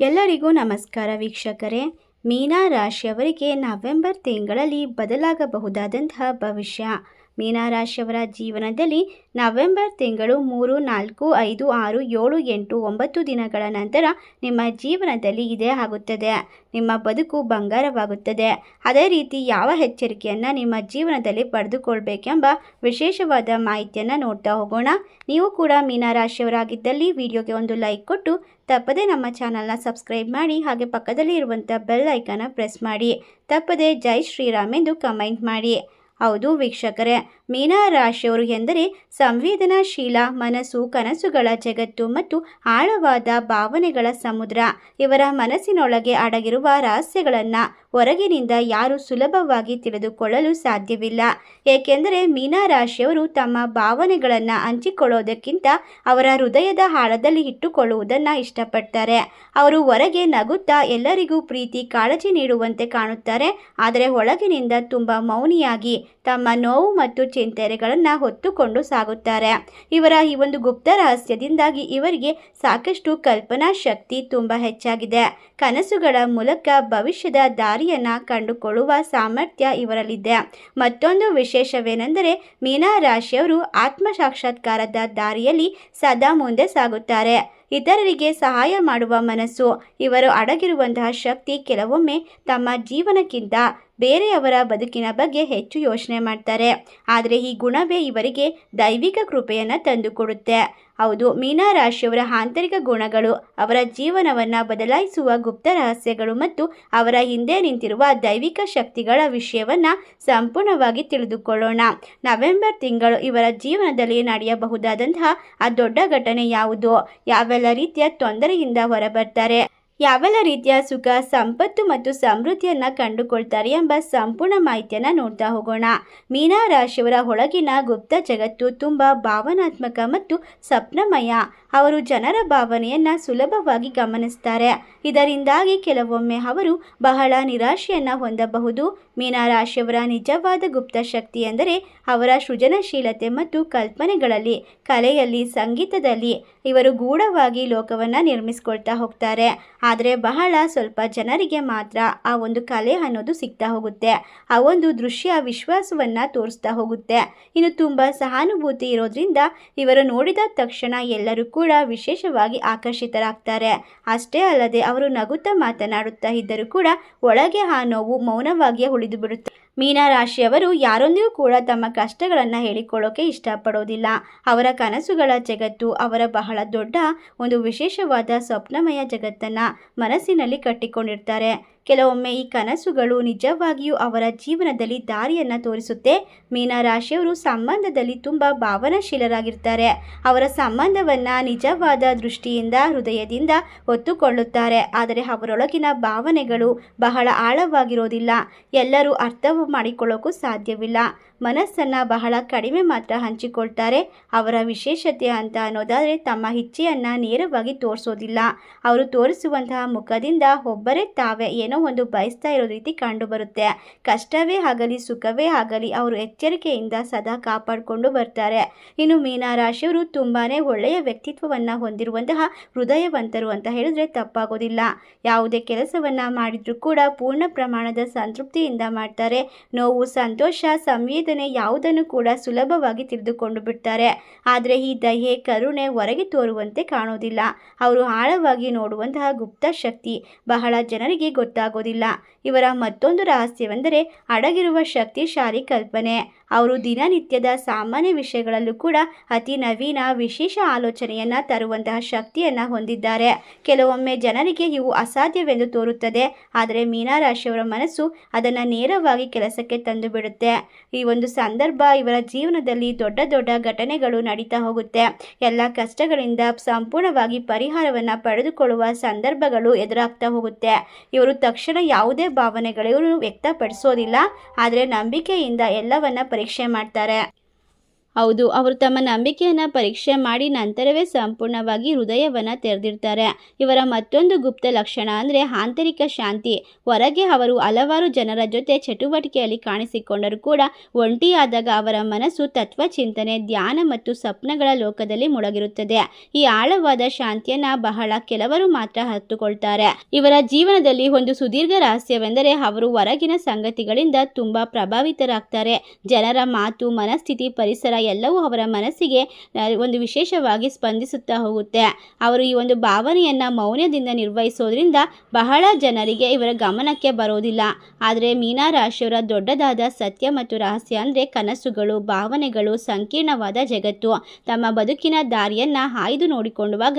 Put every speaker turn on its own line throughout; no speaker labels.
ಎಲ್ಲರಿಗೂ ನಮಸ್ಕಾರ ವೀಕ್ಷಕರೇ. ಮೀನಾ ರಾಶಿಯವರಿಗೆ ನವೆಂಬರ್ ತಿಂಗಳಲ್ಲಿ ಬದಲಾಗಬಹುದಾದಂತಹ ಭವಿಷ್ಯ. ಮೀನಾ ರಾಶಿಯವರ ಜೀವನದಲ್ಲಿ ನವೆಂಬರ್ ತಿಂಗಳು ಮೂರು, ನಾಲ್ಕು, ಐದು, ಆರು, ಏಳು, ಎಂಟು, ಒಂಬತ್ತು ದಿನಗಳ ನಂತರ ನಿಮ್ಮ ಜೀವನದಲ್ಲಿ ಇದೇ ಆಗುತ್ತದೆ. ನಿಮ್ಮ ಬದುಕು ಬಂಗಾರವಾಗುತ್ತದೆ. ಅದೇ ರೀತಿ ಯಾವ ಎಚ್ಚರಿಕೆಯನ್ನು ನಿಮ್ಮ ಜೀವನದಲ್ಲಿ ಪಡೆದುಕೊಳ್ಬೇಕೆಂಬ ವಿಶೇಷವಾದ ಮಾಹಿತಿಯನ್ನು ನೋಡ್ತಾ ಹೋಗೋಣ. ನೀವು ಕೂಡ ಮೀನಾ ರಾಶಿಯವರಾಗಿದ್ದಲ್ಲಿ ವಿಡಿಯೋಗೆ ಒಂದು ಲೈಕ್ ಕೊಟ್ಟು ತಪ್ಪದೇ ನಮ್ಮ ಚಾನಲ್ನ ಸಬ್ಸ್ಕ್ರೈಬ್ ಮಾಡಿ ಹಾಗೆ ಪಕ್ಕದಲ್ಲಿ ಇರುವಂಥ ಬೆಲ್ ಐಕನ್ನ ಪ್ರೆಸ್ ಮಾಡಿ. ತಪ್ಪದೇ ಜೈ ಶ್ರೀರಾಮ್ ಎಂದು ಕಮೆಂಟ್ ಮಾಡಿ. ಹೌದು ವೀಕ್ಷಕರೇ, ಮೀನಾ ರಾಶಿಯವರು ಎಂದರೆ ಸಂವೇದನಾಶೀಲ ಮನಸ್ಸು, ಕನಸುಗಳ ಜಗತ್ತು ಮತ್ತು ಆಳವಾದ ಭಾವನೆಗಳ ಸಮುದ್ರ. ಇವರ ಮನಸ್ಸಿನೊಳಗೆ ಅಡಗಿರುವ ರಹಸ್ಯಗಳನ್ನು ಹೊರಗಿನಿಂದ ಯಾರು ಸುಲಭವಾಗಿ ತಿಳಿದುಕೊಳ್ಳಲು ಸಾಧ್ಯವಿಲ್ಲ. ಏಕೆಂದರೆ ಮೀನಾ ರಾಶಿಯವರು ತಮ್ಮ ಭಾವನೆಗಳನ್ನು ಹಂಚಿಕೊಳ್ಳೋದಕ್ಕಿಂತ ಅವರ ಹೃದಯದ ಆಳದಲ್ಲಿ ಇಟ್ಟುಕೊಳ್ಳುವುದನ್ನು ಇಷ್ಟಪಡ್ತಾರೆ. ಅವರು ಹೊರಗೆ ನಗುತ್ತಾ ಎಲ್ಲರಿಗೂ ಪ್ರೀತಿ, ಕಾಳಜಿ ನೀಡುವಂತೆ ಕಾಣುತ್ತಾರೆ. ಆದರೆ ಒಳಗಿನಿಂದ ತುಂಬ ಮೌನಿಯಾಗಿ ತಮ್ಮ ನೋವು ಮತ್ತು ಚಿಂತನೆಗಳನ್ನು ಹೊತ್ತುಕೊಂಡು ಸಾಗುತ್ತಾರೆ. ಇವರ ಈ ಒಂದು ಗುಪ್ತ ರಹಸ್ಯದಿಂದಾಗಿ ಇವರಿಗೆ ಸಾಕಷ್ಟು ಕಲ್ಪನಾ ಶಕ್ತಿ ತುಂಬ ಹೆಚ್ಚಾಗಿದೆ. ಕನಸುಗಳ ಮೂಲಕ ಭವಿಷ್ಯದ ದಾರಿಯನ್ನು ಕಂಡುಕೊಳ್ಳುವ ಸಾಮರ್ಥ್ಯ ಇವರಲ್ಲಿದೆ. ಮತ್ತೊಂದು ವಿಶೇಷವೇನೆಂದರೆ ಮೀನಾ ರಾಶಿಯವರು ಆತ್ಮ ಸಾಕ್ಷಾತ್ಕಾರದ ದಾರಿಯಲ್ಲಿ ಸದಾ ಮುಂದೆ ಸಾಗುತ್ತಾರೆ. ಇತರರಿಗೆ ಸಹಾಯ ಮಾಡುವ ಮನಸ್ಸು, ಇವರು ಅಡಗಿರುವಂತಹ ಶಕ್ತಿ ಕೆಲವೊಮ್ಮೆ ತಮ್ಮ ಜೀವನಕ್ಕಿಂತ ಬೇರೆಯವರ ಬದುಕಿನ ಬಗ್ಗೆ ಹೆಚ್ಚು ಯೋಚನೆ ಮಾಡ್ತಾರೆ. ಆದರೆ ಈ ಗುಣವೇ ಇವರಿಗೆ ದೈವಿಕ ಕೃಪೆಯನ್ನು ತಂದುಕೊಡುತ್ತೆ. ಹೌದು, ಮೀನಾ ರಾಶಿಯವರ ಆಂತರಿಕ ಗುಣಗಳು ಅವರ ಜೀವನವನ್ನು ಬದಲಾಯಿಸುವ ಗುಪ್ತ ರಹಸ್ಯಗಳು ಮತ್ತು ಅವರ ಹಿಂದೆ ನಿಂತಿರುವ ದೈವಿಕ ಶಕ್ತಿಗಳ ವಿಷಯವನ್ನು ಸಂಪೂರ್ಣವಾಗಿ ತಿಳಿದುಕೊಳ್ಳೋಣ. ನವೆಂಬರ್ ತಿಂಗಳು ಇವರ ಜೀವನದಲ್ಲಿ ನಡೆಯಬಹುದಾದಂತಹ ಆ ದೊಡ್ಡ ಘಟನೆ ಯಾವುದು? ಯಾವೆಲ್ಲ ರೀತಿಯ ತೊಂದರೆಯಿಂದ ಹೊರಬರ್ತಾರೆ? ಯಾವೆಲ್ಲ ರೀತಿಯ ಸುಖ, ಸಂಪತ್ತು ಮತ್ತು ಸಮೃದ್ಧಿಯನ್ನು ಕಂಡುಕೊಳ್ತಾರೆ ಎಂಬ ಸಂಪೂರ್ಣ ಮಾಹಿತಿಯನ್ನು ನೋಡ್ತಾ ಹೋಗೋಣ. ಮೀನಾ ರಾಶಿಯವರ ಒಳಗಿನ ಗುಪ್ತ ಜಗತ್ತು ತುಂಬ ಭಾವನಾತ್ಮಕ ಮತ್ತು ಸ್ವಪ್ನಮಯ. ಅವರು ಜನರ ಭಾವನೆಯನ್ನು ಸುಲಭವಾಗಿ ಗಮನಿಸ್ತಾರೆ. ಇದರಿಂದಾಗಿ ಕೆಲವೊಮ್ಮೆ ಅವರು ಬಹಳ ನಿರಾಶೆಯನ್ನು ಹೊಂದಬಹುದು. ಮೀನಾ ರಾಶಿಯವರ ನಿಜವಾದ ಗುಪ್ತ ಶಕ್ತಿ ಎಂದರೆ ಅವರ ಸೃಜನಶೀಲತೆ ಮತ್ತು ಕಲ್ಪನೆಗಳಲ್ಲಿ, ಕಲೆಯಲ್ಲಿ, ಸಂಗೀತದಲ್ಲಿ ಇವರು ಗೂಢವಾಗಿ ಲೋಕವನ್ನು ನಿರ್ಮಿಸ್ಕೊಳ್ತಾ ಹೋಗ್ತಾರೆ. ಆದರೆ ಬಹಳ ಸ್ವಲ್ಪ ಜನರಿಗೆ ಮಾತ್ರ ಆ ಒಂದು ಕಲೆ ಅನ್ನೋದು ಸಿಗ್ತಾ ಹೋಗುತ್ತೆ. ಆ ಒಂದು ದೃಶ್ಯ ವಿಶ್ವಾಸವನ್ನು ತೋರಿಸ್ತಾ ಹೋಗುತ್ತೆ. ಇನ್ನು ತುಂಬ ಸಹಾನುಭೂತಿ ಇರೋದ್ರಿಂದ ಇವರು ನೋಡಿದ ತಕ್ಷಣ ಎಲ್ಲರೂ ಕೂಡ ವಿಶೇಷವಾಗಿ ಆಕರ್ಷಿತರಾಗ್ತಾರೆ. ಅಷ್ಟೇ ಅಲ್ಲದೆ ಅವರು ನಗುತ್ತಾ ಮಾತನಾಡುತ್ತಾ ಇದ್ದರೂ ಕೂಡ ಒಳಗೆ ಆ ನೋವು ಮೌನವಾಗಿಯೇ ಬಿಡುತ್ತೆ ಮೀನರಾಶಿಯವರು ಯಾರೊಂದಿಗೂ ಕೂಡ ತಮ್ಮ ಕಷ್ಟಗಳನ್ನು ಹೇಳಿಕೊಳ್ಳೋಕೆ ಇಷ್ಟಪಡೋದಿಲ್ಲ. ಅವರ ಕನಸುಗಳ ಜಗತ್ತು, ಅವರ ಬಹಳ ದೊಡ್ಡ ಒಂದು ವಿಶೇಷವಾದ ಸ್ವಪ್ನಮಯ ಜಗತ್ತನ್ನು ಮನಸ್ಸಿನಲ್ಲಿ ಕಟ್ಟಿಕೊಂಡಿರ್ತಾರೆ. ಕೆಲವೊಮ್ಮೆ ಈ ಕನಸುಗಳು ನಿಜವಾಗಿಯೂ ಅವರ ಜೀವನದಲ್ಲಿ ದಾರಿಯನ್ನು ತೋರಿಸುತ್ತೆ. ಮೀನಾ ರಾಶಿಯವರು ಸಂಬಂಧದಲ್ಲಿ ತುಂಬ ಭಾವನಾಶೀಲರಾಗಿರ್ತಾರೆ. ಅವರ ಸಂಬಂಧವನ್ನು ನಿಜವಾದ ದೃಷ್ಟಿಯಿಂದ, ಹೃದಯದಿಂದ ಒತ್ತುಕೊಳ್ಳುತ್ತಾರೆ ಆದರೆ ಅವರೊಳಗಿನ ಭಾವನೆಗಳು ಬಹಳ ಆಳವಾಗಿರೋದಿಲ್ಲ. ಎಲ್ಲರೂ ಅರ್ಥ ಮಾಡಿಕೊಳ್ಳೋಕ್ಕೂ ಸಾಧ್ಯವಿಲ್ಲ. ಮನಸ್ಸನ್ನು ಬಹಳ ಕಡಿಮೆ ಮಾತ್ರ ಹಂಚಿಕೊಳ್ತಾರೆ. ಅವರ ವಿಶೇಷತೆ ಅಂತ ಅನ್ನೋದಾದರೆ ತಮ್ಮ ಇಚ್ಛೆಯನ್ನು ನೇರವಾಗಿ ತೋರಿಸೋದಿಲ್ಲ. ಅವರು ತೋರಿಸುವಂತಹ ಮುಖದಿಂದ ಒಬ್ಬರೇ ತಾವೇ ಏನೋ ಒಂದು ಬಯಸ್ತಾ ಇರೋ ರೀತಿ ಕಂಡುಬರುತ್ತೆ. ಕಷ್ಟವೇ ಆಗಲಿ, ಸುಖವೇ ಆಗಲಿ ಅವರು ಎಚ್ಚರಿಕೆಯಿಂದ ಸದಾ ಕಾಪಾಡಿಕೊಂಡು ಬರ್ತಾರೆ. ಇನ್ನು ಮೀನಾ ರಾಶಿಯವರು ತುಂಬಾ ಒಳ್ಳೆಯ ವ್ಯಕ್ತಿತ್ವವನ್ನು ಹೊಂದಿರುವಂತಹ ಹೃದಯವಂತರು ಅಂತ ಹೇಳಿದ್ರೆ ತಪ್ಪಾಗೋದಿಲ್ಲ. ಯಾವುದೇ ಕೆಲಸವನ್ನು ಮಾಡಿದರೂ ಕೂಡ ಪೂರ್ಣ ಪ್ರಮಾಣದ ಸಂತೃಪ್ತಿಯಿಂದ ಮಾಡ್ತಾರೆ. ನೋವು, ಸಂತೋಷ, ಸಂವೇದನೆ ಯಾವುದನ್ನು ಕೂಡ ಸುಲಭವಾಗಿ ತಿಳಿದುಕೊಂಡು ಬಿಡ್ತಾರೆ. ಆದರೆ ಈ ದಯೆ, ಕರುಣೆ ಹೊರಗೆ ತೋರುವಂತೆ ಕಾಣೋದಿಲ್ಲ. ಅವರು ಆಳವಾಗಿ ನೋಡುವಂತಹ ಗುಪ್ತ ಶಕ್ತಿ ಬಹಳ ಜನರಿಗೆ ಗೊತ್ತಾಗೋದಿಲ್ಲ. ಇವರ ಮತ್ತೊಂದು ರಹಸ್ಯವೆಂದರೆ ಅಡಗಿರುವ ಶಕ್ತಿಶಾಲಿ ಕಲ್ಪನೆ. ಅವರು ದಿನನಿತ್ಯದ ಸಾಮಾನ್ಯ ವಿಷಯಗಳಲ್ಲೂ ಕೂಡ ಅತಿ ನವೀನ ವಿಶೇಷ ಆಲೋಚನೆಯನ್ನು ತರುವಂತಹ ಶಕ್ತಿಯನ್ನು ಹೊಂದಿದ್ದಾರೆ. ಕೆಲವೊಮ್ಮೆ ಜನರಿಗೆ ಇವು ಅಸಾಧ್ಯವೆಂದು ತೋರುತ್ತದೆ. ಆದರೆ ಮೀನಾರಾಶಿಯವರ ಮನಸ್ಸು ಅದನ್ನು ನೇರವಾಗಿ ಕೆಲಸಕ್ಕೆ ತಂದು ಬಿಡುತ್ತೆ ಈ ಒಂದು ಸಂದರ್ಭ ಇವರ ಜೀವನದಲ್ಲಿ ದೊಡ್ಡ ದೊಡ್ಡ ಘಟನೆಗಳು ನಡೀತಾ ಹೋಗುತ್ತೆ. ಎಲ್ಲ ಕಷ್ಟಗಳಿಂದ ಸಂಪೂರ್ಣವಾಗಿ ಪರಿಹಾರವನ್ನು ಪಡೆದುಕೊಳ್ಳುವ ಸಂದರ್ಭಗಳು ಎದುರಾಗ್ತಾ ಹೋಗುತ್ತೆ. ಇವರು ತಕ್ಷಣ ಯಾವುದೇ ಭಾವನೆಗಳು ವ್ಯಕ್ತಪಡಿಸೋದಿಲ್ಲ. ಆದರೆ ನಂಬಿಕೆಯಿಂದ ಎಲ್ಲವನ್ನ ಪರೀಕ್ಷೆ ಮಾಡ್ತಾರೆ. ಹೌದು, ಅವರು ತಮ್ಮ ನಂಬಿಕೆಯನ್ನು ಪರೀಕ್ಷೆ ಮಾಡಿ ನಂತರವೇ ಸಂಪೂರ್ಣವಾಗಿ ಹೃದಯವನ್ನು ತೆರೆದಿರ್ತಾರೆ ಇವರ ಮತ್ತೊಂದು ಗುಪ್ತ ಲಕ್ಷಣ ಅಂದರೆ ಆಂತರಿಕ ಶಾಂತಿ. ಹೊರಗೆ ಅವರು ಹಲವಾರು ಜನರ ಜೊತೆ ಚಟುವಟಿಕೆಯಲ್ಲಿ ಕಾಣಿಸಿಕೊಂಡರೂ ಕೂಡ ಒಂಟಿಯಾದಾಗ ಅವರ ಮನಸ್ಸು ತತ್ವ ಚಿಂತನೆ, ಧ್ಯಾನ ಮತ್ತು ಸ್ವಪ್ನಗಳ ಲೋಕದಲ್ಲಿ ಮುಳುಗಿರುತ್ತದೆ. ಈ ಆಳವಾದ ಶಾಂತಿಯನ್ನು ಬಹಳ ಕೆಲವರು ಮಾತ್ರ ಹತ್ತುಕೊಳ್ತಾರೆ ಇವರ ಜೀವನದಲ್ಲಿ ಒಂದು ಸುದೀರ್ಘ ರಹಸ್ಯವೆಂದರೆ ಅವರು ಹೊರಗಿನ ಸಂಗತಿಗಳಿಂದ ತುಂಬಾ ಪ್ರಭಾವಿತರಾಗ್ತಾರೆ. ಜನರ ಮಾತು, ಮನಸ್ಥಿತಿ, ಪರಿಸರ ಎಲ್ಲವೂ ಅವರ ಮನಸ್ಸಿಗೆ ಒಂದು ವಿಶೇಷವಾಗಿ ಸ್ಪಂದಿಸುತ್ತಾ ಹೋಗುತ್ತೆ. ಅವರು ಈ ಒಂದು ಭಾವನೆಯನ್ನು ಮೌನ್ಯದಿಂದ ನಿರ್ವಹಿಸೋದ್ರಿಂದ ಬಹಳ ಜನರಿಗೆ ಇವರ ಗಮನಕ್ಕೆ ಬರೋದಿಲ್ಲ. ಆದರೆ ಮೀನಾ ರಾಶಿಯವರ ದೊಡ್ಡದಾದ ಸತ್ಯ ಮತ್ತು ರಹಸ್ಯ ಅಂದರೆ ಕನಸುಗಳು, ಭಾವನೆಗಳು, ಸಂಕೀರ್ಣವಾದ ಜಗತ್ತು. ತಮ್ಮ ಬದುಕಿನ ದಾರಿಯನ್ನು ಆಯ್ದು ನೋಡಿಕೊಳ್ಳುವಾಗ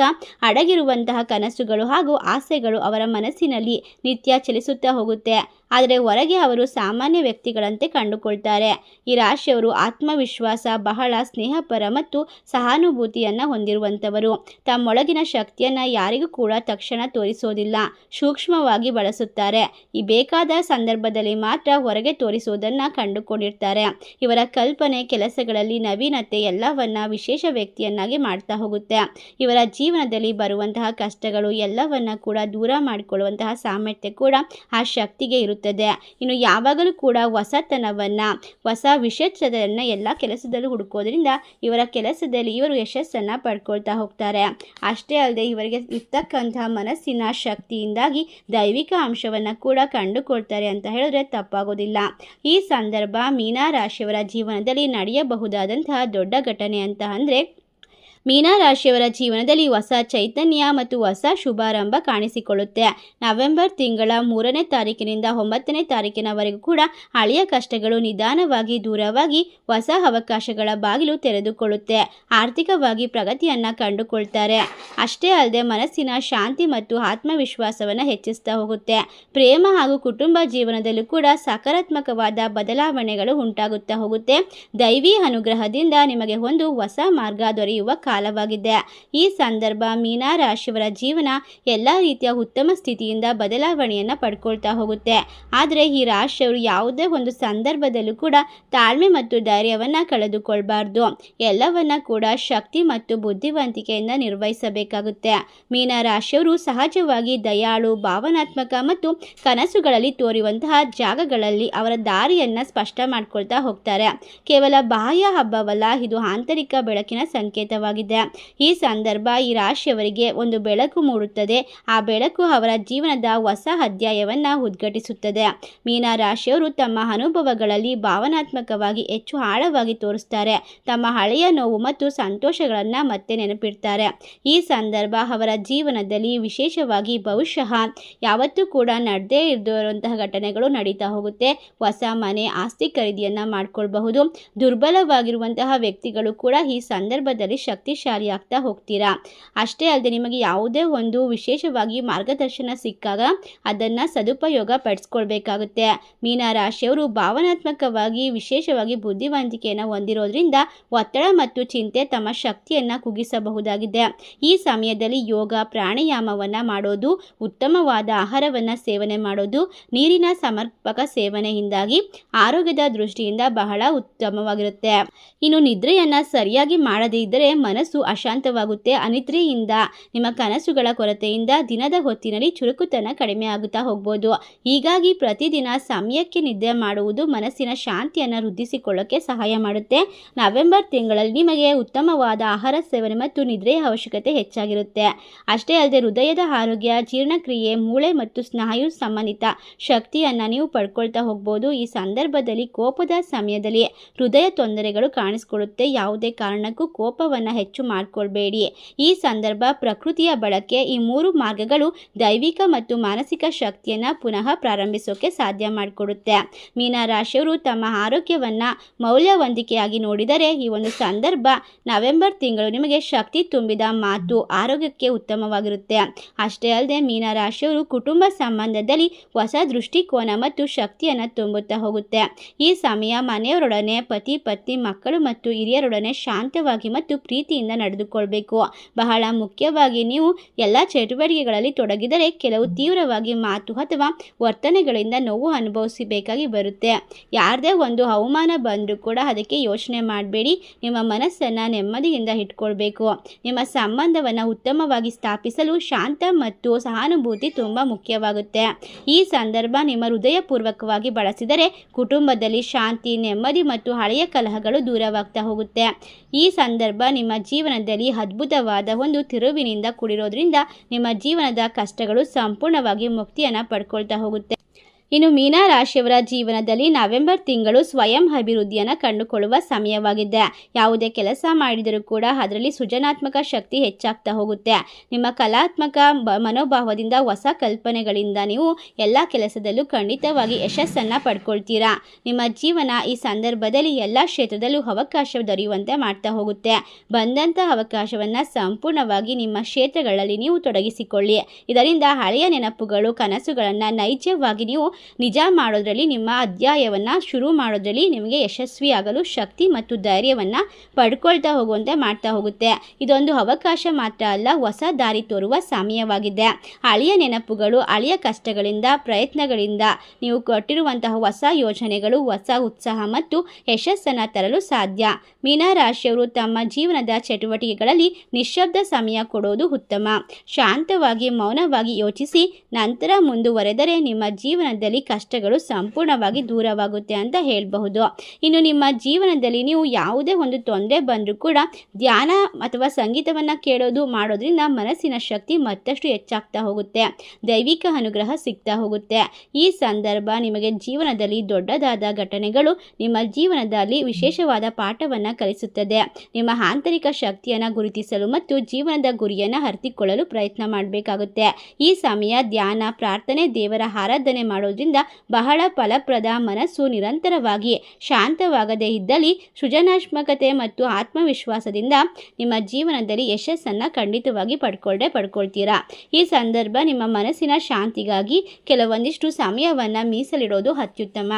ಅಡಗಿರುವಂತಹ ಕನಸುಗಳು ಹಾಗೂ ಆಸೆಗಳು ಅವರ ಮನಸ್ಸಿನಲ್ಲಿ ನಿತ್ಯ ಚಲಿಸುತ್ತಾ ಹೋಗುತ್ತೆ. ಆದರೆ ಹೊರಗೆ ಅವರು ಸಾಮಾನ್ಯ ವ್ಯಕ್ತಿಗಳಂತೆ ಕಂಡುಕೊಳ್ತಾರೆ. ಈ ರಾಶಿಯವರು ಆತ್ಮವಿಶ್ವಾಸ, ಬಹಳ ಸ್ನೇಹಪರ ಮತ್ತು ಸಹಾನುಭೂತಿಯನ್ನು ಹೊಂದಿರುವಂಥವರು. ತಮ್ಮೊಳಗಿನ ಶಕ್ತಿಯನ್ನು ಯಾರಿಗೂ ಕೂಡ ತಕ್ಷಣ ತೋರಿಸೋದಿಲ್ಲ. ಸೂಕ್ಷ್ಮವಾಗಿ ಬಳಸುತ್ತಾರೆ. ಈ ಬೇಕಾದ ಸಂದರ್ಭದಲ್ಲಿ ಮಾತ್ರ ಹೊರಗೆ ತೋರಿಸುವುದನ್ನು ಕಂಡುಕೊಂಡಿರ್ತಾರೆ. ಇವರ ಕಲ್ಪನೆ, ಕೆಲಸಗಳಲ್ಲಿ ನವೀನತೆ ಎಲ್ಲವನ್ನ ವಿಶೇಷ ವ್ಯಕ್ತಿಯನ್ನಾಗಿ ಮಾಡ್ತಾ ಹೋಗುತ್ತೆ. ಇವರ ಜೀವನದಲ್ಲಿ ಬರುವಂತಹ ಕಷ್ಟಗಳು ಎಲ್ಲವನ್ನ ಕೂಡ ದೂರ ಮಾಡಿಕೊಳ್ಳುವಂತಹ ಸಾಮರ್ಥ್ಯ ಕೂಡ ಆ ಶಕ್ತಿಗೆ ಇರುತ್ತದೆ ಇನ್ನು ಯಾವಾಗಲೂ ಕೂಡ ಹೊಸತನವನ್ನು, ಹೊಸ ವಿಶೇಷತೆಯನ್ನು ಎಲ್ಲ ಕೆಲಸದಲ್ಲೂ ಹುಡುಕೋದ್ರಿಂದ ಇವರ ಕೆಲಸದಲ್ಲಿ ಇವರು ಯಶಸ್ಸನ್ನು ಪಡ್ಕೊಳ್ತಾ ಹೋಗ್ತಾರೆ. ಅಷ್ಟೇ ಅಲ್ಲದೆ ಇವರಿಗೆ ಇರ್ತಕ್ಕಂತಹ ಮನಸ್ಸಿನ ಶಕ್ತಿಯಿಂದಾಗಿ ದೈವಿಕ ಅಂಶವನ್ನು ಕೂಡ ಕಂಡುಕೊಳ್ತಾರೆ ಅಂತ ಹೇಳಿದ್ರೆ ತಪ್ಪಾಗೋದಿಲ್ಲ. ಈ ಸಂದರ್ಭ ಮೀನಾ ರಾಶಿಯವರ ಜೀವನದಲ್ಲಿ ನಡೆಯಬಹುದಾದಂತಹ ದೊಡ್ಡ ಘಟನೆ ಅಂತ ಅಂದರೆ ಮೀನಾ ರಾಶಿಯವರ ಜೀವನದಲ್ಲಿ ಹೊಸ ಚೈತನ್ಯ ಮತ್ತು ಹೊಸ ಶುಭಾರಂಭ ಕಾಣಿಸಿಕೊಳ್ಳುತ್ತೆ. ನವೆಂಬರ್ ತಿಂಗಳ ಮೂರನೇ ತಾರೀಕಿನಿಂದ ಒಂಬತ್ತನೇ ತಾರೀಕಿನವರೆಗೂ ಕೂಡ ಹಳೆಯ ಕಷ್ಟಗಳು ನಿಧಾನವಾಗಿ ದೂರವಾಗಿ ಹೊಸ ಅವಕಾಶಗಳ ಬಾಗಿಲು ತೆರೆದುಕೊಳ್ಳುತ್ತೆ. ಆರ್ಥಿಕವಾಗಿ ಪ್ರಗತಿಯನ್ನು ಕಂಡುಕೊಳ್ತಾರೆ. ಅಷ್ಟೇ ಅಲ್ಲದೆ ಮನಸ್ಸಿನ ಶಾಂತಿ ಮತ್ತು ಆತ್ಮವಿಶ್ವಾಸವನ್ನು ಹೆಚ್ಚಿಸ್ತಾ ಹೋಗುತ್ತೆ. ಪ್ರೇಮ ಹಾಗೂ ಕುಟುಂಬ ಜೀವನದಲ್ಲೂ ಕೂಡ ಸಕಾರಾತ್ಮಕವಾದ ಬದಲಾವಣೆಗಳು ಉಂಟಾಗುತ್ತಾ ಹೋಗುತ್ತೆ. ದೈವಿ ಅನುಗ್ರಹದಿಂದ ನಿಮಗೆ ಒಂದು ಹೊಸ ಮಾರ್ಗ ದೊರೆಯುವ ಕಾಲವಾಗಿದೆ. ಈ ಸಂದರ್ಭ ಮೀನಾ ರಾಶಿಯವರ ಜೀವನ ಎಲ್ಲ ರೀತಿಯ ಉತ್ತಮ ಸ್ಥಿತಿಯಿಂದ ಬದಲಾವಣೆಯನ್ನು ಪಡ್ಕೊಳ್ತಾ ಹೋಗುತ್ತೆ. ಆದರೆ ಈ ರಾಶಿಯವರು ಯಾವುದೇ ಒಂದು ಸಂದರ್ಭದಲ್ಲೂ ಕೂಡ ತಾಳ್ಮೆ ಮತ್ತು ಧೈರ್ಯವನ್ನು ಕಳೆದುಕೊಳ್ಬಾರ್ದು. ಎಲ್ಲವನ್ನ ಕೂಡ ಶಕ್ತಿ ಮತ್ತು ಬುದ್ಧಿವಂತಿಕೆಯಿಂದ ನಿರ್ವಹಿಸಬೇಕಾಗುತ್ತೆ. ಮೀನ ರಾಶಿಯವರು ಸಹಜವಾಗಿ ದಯಾಳು, ಭಾವನಾತ್ಮಕ ಮತ್ತು ಕನಸುಗಳಲ್ಲಿ ತೋರುವಂತಹ ಜಾಗಗಳಲ್ಲಿ ಅವರ ದಾರಿಯನ್ನು ಸ್ಪಷ್ಟ ಮಾಡ್ಕೊಳ್ತಾ ಹೋಗ್ತಾರೆ. ಕೇವಲ ಬಾಹ್ಯ ಹಬ್ಬವಲ್ಲ, ಇದು ಆಂತರಿಕ ಬೆಳಕಿನ ಸಂಕೇತವಾಗಿದೆ ಈ ಸಂದರ್ಭ ಈ ರಾಶಿಯವರಿಗೆ ಒಂದು ಬೆಳಕು ಮೂಡುತ್ತದೆ. ಆ ಬೆಳಕು ಅವರ ಜೀವನದ ಹೊಸ ಅಧ್ಯಾಯವನ್ನು ಉದ್ಘಾಟಿಸುತ್ತದೆ. ಮೀನ ರಾಶಿಯವರು ತಮ್ಮ ಅನುಭವಗಳಲ್ಲಿ ಭಾವನಾತ್ಮಕವಾಗಿ ಹೆಚ್ಚು ಆಳವಾಗಿ ತೋರಿಸ್ತಾರೆ. ತಮ್ಮ ಹಳೆಯ ನೋವು ಮತ್ತು ಸಂತೋಷಗಳನ್ನು ಮತ್ತೆ ನೆನಪಿಡ್ತಾರೆ. ಈ ಸಂದರ್ಭ ಅವರ ಜೀವನದಲ್ಲಿ ವಿಶೇಷವಾಗಿ ಬಹುಶಃ ಯಾವತ್ತೂ ಕೂಡ ನಡೆದೇ ಇರುವಂತಹ ಘಟನೆಗಳು ನಡೀತಾ ಹೋಗುತ್ತೆ. ಹೊಸ ಮನೆ, ಆಸ್ತಿ ಖರೀದಿಯನ್ನು ಮಾಡಿಕೊಳ್ಬಹುದು. ದುರ್ಬಲವಾಗಿರುವಂತಹ ವ್ಯಕ್ತಿಗಳು ಕೂಡ ಈ ಸಂದರ್ಭದಲ್ಲಿ ಶಕ್ತಿಶಾಲಿ ಆಗ್ತಾ ಹೋಗ್ತೀರಾ? ಅಷ್ಟೇ ಅಲ್ಲದೆ ನಿಮಗೆ ಯಾವುದೇ ಒಂದು ವಿಶೇಷವಾಗಿ ಮಾರ್ಗದರ್ಶನ ಸಿಕ್ಕಾಗ ಅದನ್ನು ಸದುಪಯೋಗ ಪಡಿಸ್ಕೊಳ್ಬೇಕಾಗುತ್ತೆ. ಮೀನ ರಾಶಿಯವರು ಭಾವನಾತ್ಮಕವಾಗಿ, ವಿಶೇಷವಾಗಿ ಬುದ್ಧಿವಂತಿಕೆಯನ್ನು ಹೊಂದಿರೋದ್ರಿಂದ ಒತ್ತಡ ಮತ್ತು ಚಿಂತೆ ತಮ್ಮ ಶಕ್ತಿಯನ್ನು ಕುಗ್ಗಿಸಬಹುದಾಗಿದೆ. ಈ ಸಮಯದಲ್ಲಿ ಯೋಗ, ಪ್ರಾಣಾಯಾಮವನ್ನು ಮಾಡೋದು, ಉತ್ತಮವಾದ ಆಹಾರವನ್ನು ಸೇವನೆ ಮಾಡೋದು, ನೀರಿನ ಸಮರ್ಪಕ ಸೇವನೆಯಿಂದಾಗಿ ಆರೋಗ್ಯದ ದೃಷ್ಟಿಯಿಂದ ಬಹಳ ಉತ್ತಮವಾಗಿರುತ್ತೆ. ಇನ್ನು ನಿದ್ರೆಯನ್ನು ಸರಿಯಾಗಿ ಮಾಡದೇ ಇದ್ದರೆ ಮನಸ್ಸು ಅಶಾಂತವಾಗುತ್ತೆ ಅನಿದ್ರೆಯಿಂದ. ನಿಮ್ಮ ಕನಸುಗಳ ಕೊರತೆಯಿಂದ ದಿನದ ಹೊತ್ತಿನಲ್ಲಿ ಚುರುಕುತನ ಕಡಿಮೆ ಆಗುತ್ತಾ ಹೋಗ್ಬೋದು. ಹೀಗಾಗಿ ಪ್ರತಿದಿನ ಸಮಯಕ್ಕೆ ನಿದ್ದೆ ಮಾಡುವುದು ಮನಸ್ಸಿನ ಶಾಂತಿಯನ್ನು ವೃದ್ಧಿಸಿಕೊಳ್ಳೋಕ್ಕೆ ಸಹಾಯ ಮಾಡುತ್ತೆ. ನವೆಂಬರ್ ತಿಂಗಳಲ್ಲಿ ನಿಮಗೆ ಉತ್ತಮವಾದ ಆಹಾರ ಸೇವನೆ ಮತ್ತು ನಿದ್ರೆಯ ಅವಶ್ಯಕತೆ ಹೆಚ್ಚಾಗಿರುತ್ತೆ. ಅಷ್ಟೇ ಅಲ್ಲದೆ ಹೃದಯದ ಆರೋಗ್ಯ, ಜೀರ್ಣಕ್ರಿಯೆ, ಮೂಳೆ ಮತ್ತು ಸ್ನಾಯು ಸಂಬಂಧಿತ ಶಕ್ತಿಯನ್ನು ನೀವು ಪಡ್ಕೊಳ್ತಾ ಹೋಗ್ಬೋದು. ಈ ಸಂದರ್ಭದಲ್ಲಿ ಕೋಪದ ಸಮಯದಲ್ಲಿ ಹೃದಯ ತೊಂದರೆಗಳು ಕಾಣಿಸ್ಕೊಳ್ಳುತ್ತೆ. ಯಾವುದೇ ಕಾರಣಕ್ಕೂ ಕೋಪವನ್ನು ಹೆಚ್ಚು ಮಾಡಿಕೊಳ್ಬೇಡಿ. ಈ ಸಂದರ್ಭ ಪ್ರಕೃತಿಯ ಬಳಕೆ ಈ ಮೂರು ಮಾರ್ಗಗಳು ದೈವಿಕ ಮತ್ತು ಮಾನಸಿಕ ಶಕ್ತಿಯನ್ನು ಪುನಃ ಪ್ರಾರಂಭಿಸೋಕೆ ಸಾಧ್ಯ ಮಾಡಿಕೊಡುತ್ತೆ. ಮೀನ ರಾಶಿಯವರು ತಮ್ಮ ಆರೋಗ್ಯವನ್ನು ಮೌಲ್ಯವಂತಿಕೆಯಾಗಿ ನೋಡಿದರೆ ಈ ಒಂದು ಸಂದರ್ಭ ನವೆಂಬರ್ ತಿಂಗಳು ನಿಮಗೆ ಶಕ್ತಿ ತುಂಬಿದ ಮಾತು ಆರೋಗ್ಯಕ್ಕೆ ಉತ್ತಮವಾಗಿರುತ್ತೆ. ಅಷ್ಟೇ ಅಲ್ಲದೆ ಮೀನರಾಶಿಯವರು ಕುಟುಂಬ ಸಂಬಂಧದಲ್ಲಿ ಹೊಸ ದೃಷ್ಟಿಕೋನ ಮತ್ತು ಶಕ್ತಿಯನ್ನು ತುಂಬುತ್ತಾ ಹೋಗುತ್ತೆ. ಈ ಸಮಯ ಮನೆಯವರೊಡನೆ ಪತಿ ಪತ್ನಿ ಮಕ್ಕಳು ಮತ್ತು ಹಿರಿಯರೊಡನೆ ಶಾಂತವಾಗಿ ಮತ್ತು ಪ್ರೀತಿಯಿಂದ ನೆಮ್ಮದಿಯಿಂದ ನಡೆದುಕೊಳ್ಬೇಕು. ಬಹಳ ಮುಖ್ಯವಾಗಿ ನೀವು ಎಲ್ಲ ಚಟುವಟಿಕೆಗಳಲ್ಲಿ ತೊಡಗಿದರೆ ಕೆಲವು ತೀವ್ರವಾಗಿ ಮಾತು ಅಥವಾ ವರ್ತನೆಗಳಿಂದ ನೋವು ಅನುಭವಿಸಬೇಕಾಗಿ ಬರುತ್ತೆ. ಯಾರದೇ ಒಂದು ಅವಮಾನ ಬಂದರೂ ಕೂಡ ಅದಕ್ಕೆ ಯೋಚನೆ ಮಾಡಬೇಡಿ. ನಿಮ್ಮ ಮನಸ್ಸನ್ನು ನೆಮ್ಮದಿಯಿಂದ ಇಟ್ಕೊಳ್ಬೇಕು. ನಿಮ್ಮ ಸಂಬಂಧವನ್ನು ಉತ್ತಮವಾಗಿ ಸ್ಥಾಪಿಸಲು ಶಾಂತ ಮತ್ತು ಸಹಾನುಭೂತಿ ತುಂಬ ಮುಖ್ಯವಾಗುತ್ತೆ. ಈ ಸಂದರ್ಭ ನಿಮ್ಮ ಹೃದಯಪೂರ್ವಕವಾಗಿ ಬಳಸಿದರೆ ಕುಟುಂಬದಲ್ಲಿ ಶಾಂತಿ, ನೆಮ್ಮದಿ ಮತ್ತು ಹಳೆಯ ಕಲಹಗಳು ದೂರವಾಗ್ತಾ ಹೋಗುತ್ತೆ. ಈ ಸಂದರ್ಭ ನಿಮ್ಮ ಜೀವನದಲ್ಲಿ ಅದ್ಭುತವಾದ ಒಂದು ತಿರುವಿನಿಂದ ಕೂಡಿರೋದ್ರಿಂದ ನಿಮ್ಮ ಜೀವನದ ಕಷ್ಟಗಳು ಸಂಪೂರ್ಣವಾಗಿ ಮುಕ್ತಿಯನ್ನು ಪಡ್ಕೊಳ್ತಾ ಹೋಗುತ್ತೆ. ಇನ್ನು ಮೀನಾ ರಾಶಿಯವರ ಜೀವನದಲ್ಲಿ ನವೆಂಬರ್ ತಿಂಗಳು ಸ್ವಯಂ ಅಭಿವೃದ್ಧಿಯನ್ನು ಕಂಡುಕೊಳ್ಳುವ ಸಮಯವಾಗಿದೆ. ಯಾವುದೇ ಕೆಲಸ ಮಾಡಿದರೂ ಕೂಡ ಅದರಲ್ಲಿ ಸೃಜನಾತ್ಮಕ ಶಕ್ತಿ ಹೆಚ್ಚಾಗ್ತಾ ಹೋಗುತ್ತೆ. ನಿಮ್ಮ ಕಲಾತ್ಮಕ ಮನೋಭಾವದಿಂದ ಹೊಸ ಕಲ್ಪನೆಗಳಿಂದ ನೀವು ಎಲ್ಲ ಕೆಲಸದಲ್ಲೂ ಖಂಡಿತವಾಗಿ ಯಶಸ್ಸನ್ನು ಪಡ್ಕೊಳ್ತೀರಾ. ನಿಮ್ಮ ಜೀವನ ಈ ಸಂದರ್ಭದಲ್ಲಿ ಎಲ್ಲ ಕ್ಷೇತ್ರದಲ್ಲೂ ಅವಕಾಶ ದೊರೆಯುವಂತೆ ಮಾಡ್ತಾ ಹೋಗುತ್ತೆ. ಬಂದಂಥ ಅವಕಾಶವನ್ನು ಸಂಪೂರ್ಣವಾಗಿ ನಿಮ್ಮ ಕ್ಷೇತ್ರಗಳಲ್ಲಿ ನೀವು ತೊಡಗಿಸಿಕೊಳ್ಳಿ. ಇದರಿಂದ ಹಳೆಯ ನೆನಪುಗಳು, ಕನಸುಗಳನ್ನು ನೈಜವಾಗಿ ನೀವು ನಿಜ ಮಾಡೋದ್ರಲ್ಲಿ ನಿಮ್ಮ ಅಧ್ಯಾಯವನ್ನು ಶುರು ಮಾಡೋದ್ರಲ್ಲಿ ನಿಮಗೆ ಯಶಸ್ವಿಯಾಗಲು ಶಕ್ತಿ ಮತ್ತು ಧೈರ್ಯವನ್ನು ಪಡ್ಕೊಳ್ತಾ ಹೋಗುವಂತೆ ಮಾಡ್ತಾ ಹೋಗುತ್ತೆ. ಇದೊಂದು ಅವಕಾಶ ಮಾತ್ರ ಅಲ್ಲ, ಹೊಸ ದಾರಿ ತೋರುವ ಸಮಯವಾಗಿದೆ. ಹಳೆಯ ನೆನಪುಗಳು ಹಳೆಯ ಕಷ್ಟಗಳಿಂದ, ಪ್ರಯತ್ನಗಳಿಂದ ನೀವು ಕೊಟ್ಟಿರುವಂತಹ ಹೊಸ ಯೋಜನೆಗಳು, ಹೊಸ ಉತ್ಸಾಹ ಮತ್ತು ಯಶಸ್ಸನ್ನು ತರಲು ಸಾಧ್ಯ. ಮೀನಾ ರಾಶಿಯವರು ತಮ್ಮ ಜೀವನದ ಚಟುವಟಿಕೆಗಳಲ್ಲಿ ನಿಶಬ್ದ ಸಮಯ ಕೊಡೋದು ಉತ್ತಮ. ಶಾಂತವಾಗಿ, ಮೌನವಾಗಿ ಯೋಚಿಸಿ, ನಂತರ ಮುಂದುವರೆದರೆ ನಿಮ್ಮ ಜೀವನದಲ್ಲಿ ಕಷ್ಟಗಳು ಸಂಪೂರ್ಣವಾಗಿ ದೂರವಾಗುತ್ತೆ ಅಂತ ಹೇಳಬಹುದು. ಇನ್ನು ನಿಮ್ಮ ಜೀವನದಲ್ಲಿ ನೀವು ಯಾವುದೇ ಒಂದು ತೊಂದರೆ ಬಂದರೂ ಕೂಡ ಧ್ಯಾನ ಅಥವಾ ಸಂಗೀತವನ್ನು ಕೇಳೋದು ಮಾಡೋದ್ರಿಂದ ಮನಸ್ಸಿನ ಶಕ್ತಿ ಮತ್ತಷ್ಟು ಹೆಚ್ಚಾಗ್ತಾ ಹೋಗುತ್ತೆ. ದೈವಿಕ ಅನುಗ್ರಹ ಸಿಗ್ತಾ ಹೋಗುತ್ತೆ. ಈ ಸಂದರ್ಭ ನಿಮಗೆ ಜೀವನದಲ್ಲಿ ದೊಡ್ಡದಾದ ಘಟನೆಗಳು ನಿಮ್ಮ ಜೀವನದಲ್ಲಿ ವಿಶೇಷವಾದ ಪಾಠವನ್ನು ಕಲಿಸುತ್ತದೆ. ನಿಮ್ಮ ಆಂತರಿಕ ಶಕ್ತಿಯನ್ನು ಗುರುತಿಸಲು ಮತ್ತು ಜೀವನದ ಗುರಿಯನ್ನು ಅರ್ತಿಕೊಳ್ಳಲು ಪ್ರಯತ್ನ ಮಾಡಬೇಕಾಗುತ್ತೆ. ಈ ಸಮಯ ಧ್ಯಾನ, ಪ್ರಾರ್ಥನೆ, ದೇವರ ಆರಾಧನೆ ಮಾಡೋದ್ರಿಂದ ಬಹಳ ಫಲಪ್ರದ ಮನಸ್ಸು ನಿರಂತರವಾಗಿ ಶಾಂತವಾಗದೇ ಇದ್ದಲ್ಲಿ ಸೃಜನಾತ್ಮಕತೆ ಮತ್ತು ಆತ್ಮವಿಶ್ವಾಸದಿಂದ ನಿಮ್ಮ ಜೀವನದಲ್ಲಿ ಯಶಸ್ಸನ್ನು ಖಂಡಿತವಾಗಿ ಪಡ್ಕೊಳ್ಳೆ ಪಡ್ಕೊಳ್ತೀರಾ? ಈ ಸಂದರ್ಭ ನಿಮ್ಮ ಮನಸ್ಸಿನ ಶಾಂತಿಗಾಗಿ ಕೆಲವೊಂದಿಷ್ಟು ಸಮಯವನ್ನು ಮೀಸಲಿಡೋದು ಅತ್ಯುತ್ತಮ.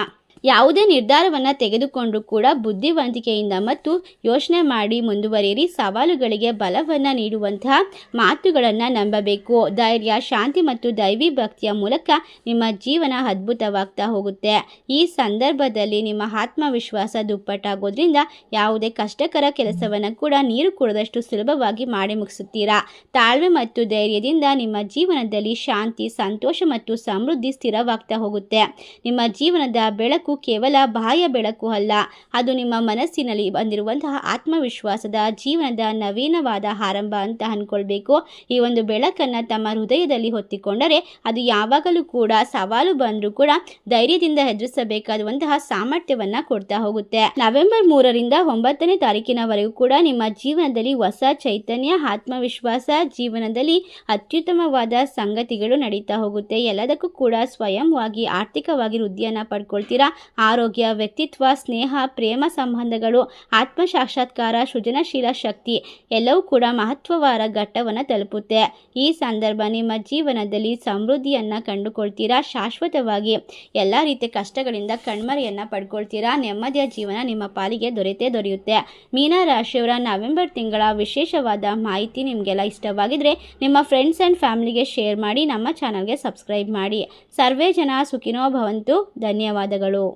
ಯಾವುದೇ ನಿರ್ಧಾರವನ್ನು ತೆಗೆದುಕೊಂಡರೂ ಕೂಡ ಬುದ್ಧಿವಂತಿಕೆಯಿಂದ ಮತ್ತು ಯೋಚನೆ ಮಾಡಿ ಮುಂದುವರಿಯಿರಿ. ಸವಾಲುಗಳಿಗೆ ಬಲವನ್ನು ನೀಡುವಂತಹ ಮಾತುಗಳನ್ನು ನಂಬಬೇಕು. ಧೈರ್ಯ, ಶಾಂತಿ ಮತ್ತು ದೈವಿ ಭಕ್ತಿಯ ಮೂಲಕ ನಿಮ್ಮ ಜೀವನ ಅದ್ಭುತವಾಗ್ತಾ ಹೋಗುತ್ತೆ. ಈ ಸಂದರ್ಭದಲ್ಲಿ ನಿಮ್ಮ ಆತ್ಮವಿಶ್ವಾಸ ದುಪ್ಪಟ್ಟಾಗೋದ್ರಿಂದ ಯಾವುದೇ ಕಷ್ಟಕರ ಕೆಲಸವನ್ನು ಕೂಡ ನೀರು ಕುಡಿದಷ್ಟು ಸುಲಭವಾಗಿ ಮಾಡಿ ಮುಗಿಸುತ್ತೀರಾ? ತಾಳ್ಮೆ ಮತ್ತು ಧೈರ್ಯದಿಂದ ನಿಮ್ಮ ಜೀವನದಲ್ಲಿ ಶಾಂತಿ, ಸಂತೋಷ ಮತ್ತು ಸಮೃದ್ಧಿ ಸ್ಥಿರವಾಗ್ತಾ ಹೋಗುತ್ತೆ. ನಿಮ್ಮ ಜೀವನದ ಬೆಳಕು ಕೇವಲ ಬಾಹ್ಯ ಬೆಳಕು ಅಲ್ಲ. ಅದು ನಿಮ್ಮ ಮನಸ್ಸಿನಲ್ಲಿ ಬಂದಿರುವಂತಹ ಆತ್ಮವಿಶ್ವಾಸದ ಜೀವನದ ನವೀನವಾದ ಆರಂಭ ಅಂತ ಅಂದ್ಕೊಳ್ಬೇಕು ಈ ಒಂದು ಬೆಳಕನ್ನು ತಮ್ಮ ಹೃದಯದಲ್ಲಿ ಹೊತ್ತಿಕೊಂಡರೆ ಅದು ಯಾವಾಗಲೂ ಕೂಡ ಸವಾಲು ಬಂದರೂ ಕೂಡ ಧೈರ್ಯದಿಂದ ಎದುರಿಸಬೇಕಾದಂತಹ ಸಾಮರ್ಥ್ಯವನ್ನು ಕೊಡ್ತಾ ಹೋಗುತ್ತೆ. ನವೆಂಬರ್ ಮೂರರಿಂದ ಒಂಬತ್ತನೇ ತಾರೀಕಿನವರೆಗೂ ಕೂಡ ನಿಮ್ಮ ಜೀವನದಲ್ಲಿ ಹೊಸ ಚೈತನ್ಯ, ಆತ್ಮವಿಶ್ವಾಸ, ಜೀವನದಲ್ಲಿ ಅತ್ಯುತ್ತಮವಾದ ಸಂಗತಿಗಳು ನಡೀತಾ ಹೋಗುತ್ತೆ. ಎಲ್ಲದಕ್ಕೂ ಕೂಡ ಸ್ವಯಂವಾಗಿ ಆರ್ಥಿಕವಾಗಿ ವೃದ್ಧಿಯನ್ನು ಪಡ್ಕೊಳ್ತೀರಾ? ಆರೋಗ್ಯ, ವ್ಯಕ್ತಿತ್ವ, ಸ್ನೇಹ, ಪ್ರೇಮ ಸಂಬಂಧಗಳು ಆತ್ಮ ಸಾಕ್ಷಾತ್ಕಾರ ಸೃಜನಶೀಲ ಶಕ್ತಿ ಎಲ್ಲವೂ ಕೂಡ ಮಹತ್ವವಾದ ಘಟ್ಟವನ್ನು ತಲುಪುತ್ತೆ. ಈ ಸಂದರ್ಭ ನಿಮ್ಮ ಜೀವನದಲ್ಲಿ ಸಮೃದ್ಧಿಯನ್ನು ಕಂಡುಕೊಳ್ತೀರಾ? ಶಾಶ್ವತವಾಗಿ ಎಲ್ಲ ರೀತಿಯ ಕಷ್ಟಗಳಿಂದ ಕಣ್ಮರೆಯನ್ನು ಪಡ್ಕೊಳ್ತೀರಾ? ನೆಮ್ಮದಿಯ ಜೀವನ ನಿಮ್ಮ ಪಾಲಿಗೆ ದೊರೆತೇ ದೊರೆಯುತ್ತೆ. ಮೀನಾ ರಾಶಿಯವರ ನವೆಂಬರ್ ತಿಂಗಳ ವಿಶೇಷವಾದ ಮಾಹಿತಿ ನಿಮಗೆಲ್ಲ ಇಷ್ಟವಾಗಿದ್ರೆ ನಿಮ್ಮ ಫ್ರೆಂಡ್ಸ್ ಆ್ಯಂಡ್ ಫ್ಯಾಮಿಲಿಗೆ ಶೇರ್ ಮಾಡಿ, ನಮ್ಮ ಚಾನಲ್ಗೆ ಸಬ್ಸ್ಕ್ರೈಬ್ ಮಾಡಿ. ಸರ್ವೇ ಜನ ಸುಖಿನೋ ಭವಂತು. ಧನ್ಯವಾದಗಳು.